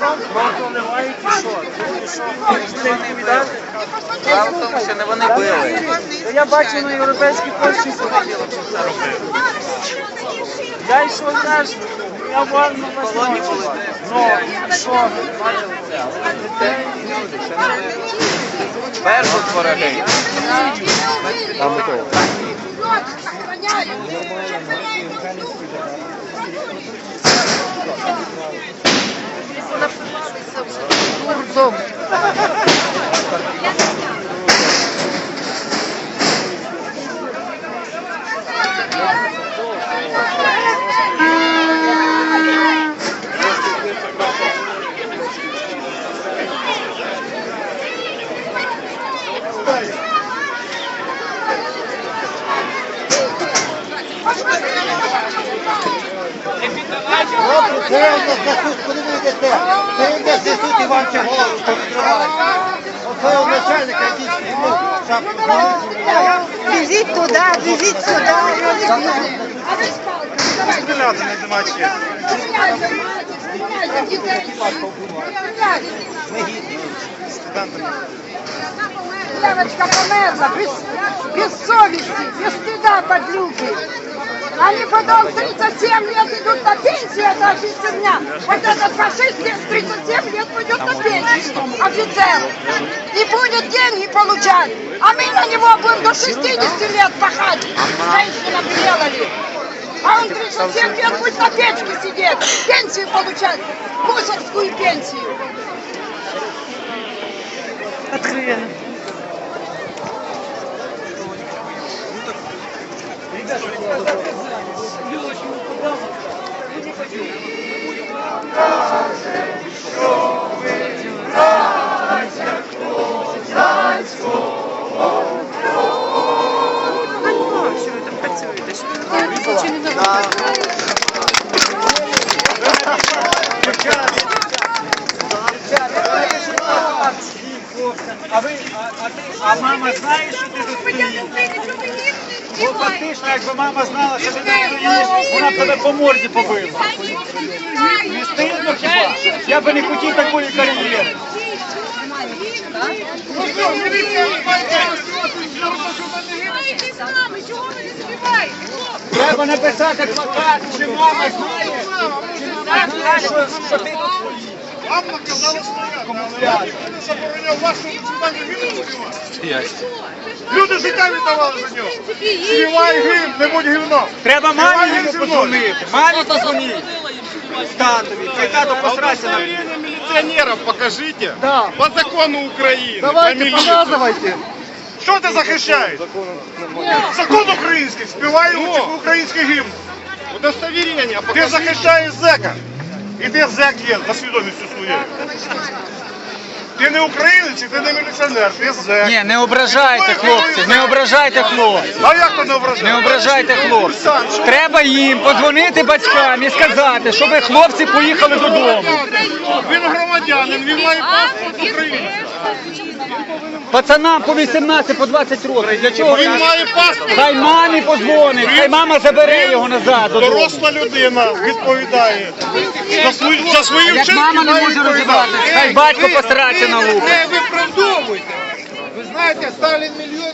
Що? Що? Будете? Справа в тому, що не вони били. Я бачу на європейській робив. Я йшов теж, я восьмому. де Ну, і що? Бачили це? Це люди, ще не били. Перші у нас засуд, куди ви йдете? Біжіть туди, біжіть сюди. Стріляти не нема чим. Девочка померла без, без совести, без стыда подлюки. Они потом 37 лет идут на пенсию, это офицерня. Вот этот фашист в 37 лет пойдет на пенсию, офицер. И будет деньги получать. А мы на него будем до 60 лет пахать. Женщинам делали. А он 37 лет будет на печке сидеть, пенсию получать, мусорскую пенсию. Откровенно. А ви, а, а ти, а мама знає, що ти тут стоїш? Бо фактично, якби мама знала, що ти тут стоїш, вона б тебе по морді побила. Не стидно хіба? Я би не хотів такої кар'єри. Треба написати плакат, чи мама знає, чи мама знає, що ти тут стоїш. Вам наказали стояти, але не забороняв вашому читанню гімн співати. Люди життя віддавали за нього. Співай гімн, не будь гівно. Треба мамі йому подзвонити. Мамі позвоніть. Татові. Хай тато А посрається на удостоверение милиционеров покажите. Да. По закону Украины. Давайте, показывайте. Що ти захищаєш? Закон український, співай український гімн. Удостоверение. Ти захищаєш зека. І ти зек є за свідомістю своєю. Ти не українець, і ти не міліціонер, ти зек. Ні, не ображайте хлопців, не ображайте хлопців. А як то не ображає? Не ображайте хлопців. Треба їм подзвонити батькам і сказати, щоб хлопці поїхали додому. Він громадянин, він має паспорт України. Пацанам по 18, по 20 років. Для чого Він має паспорт. Хай мамі подзвонить, хай мама забере його назад додому. Доросла людина відповідає. За свої, за свої Як вчинки мама не має може відповідати. розібратися, хай батько постарається на луку. Не виправдовуйте. Ви знаєте, Сталін мільйон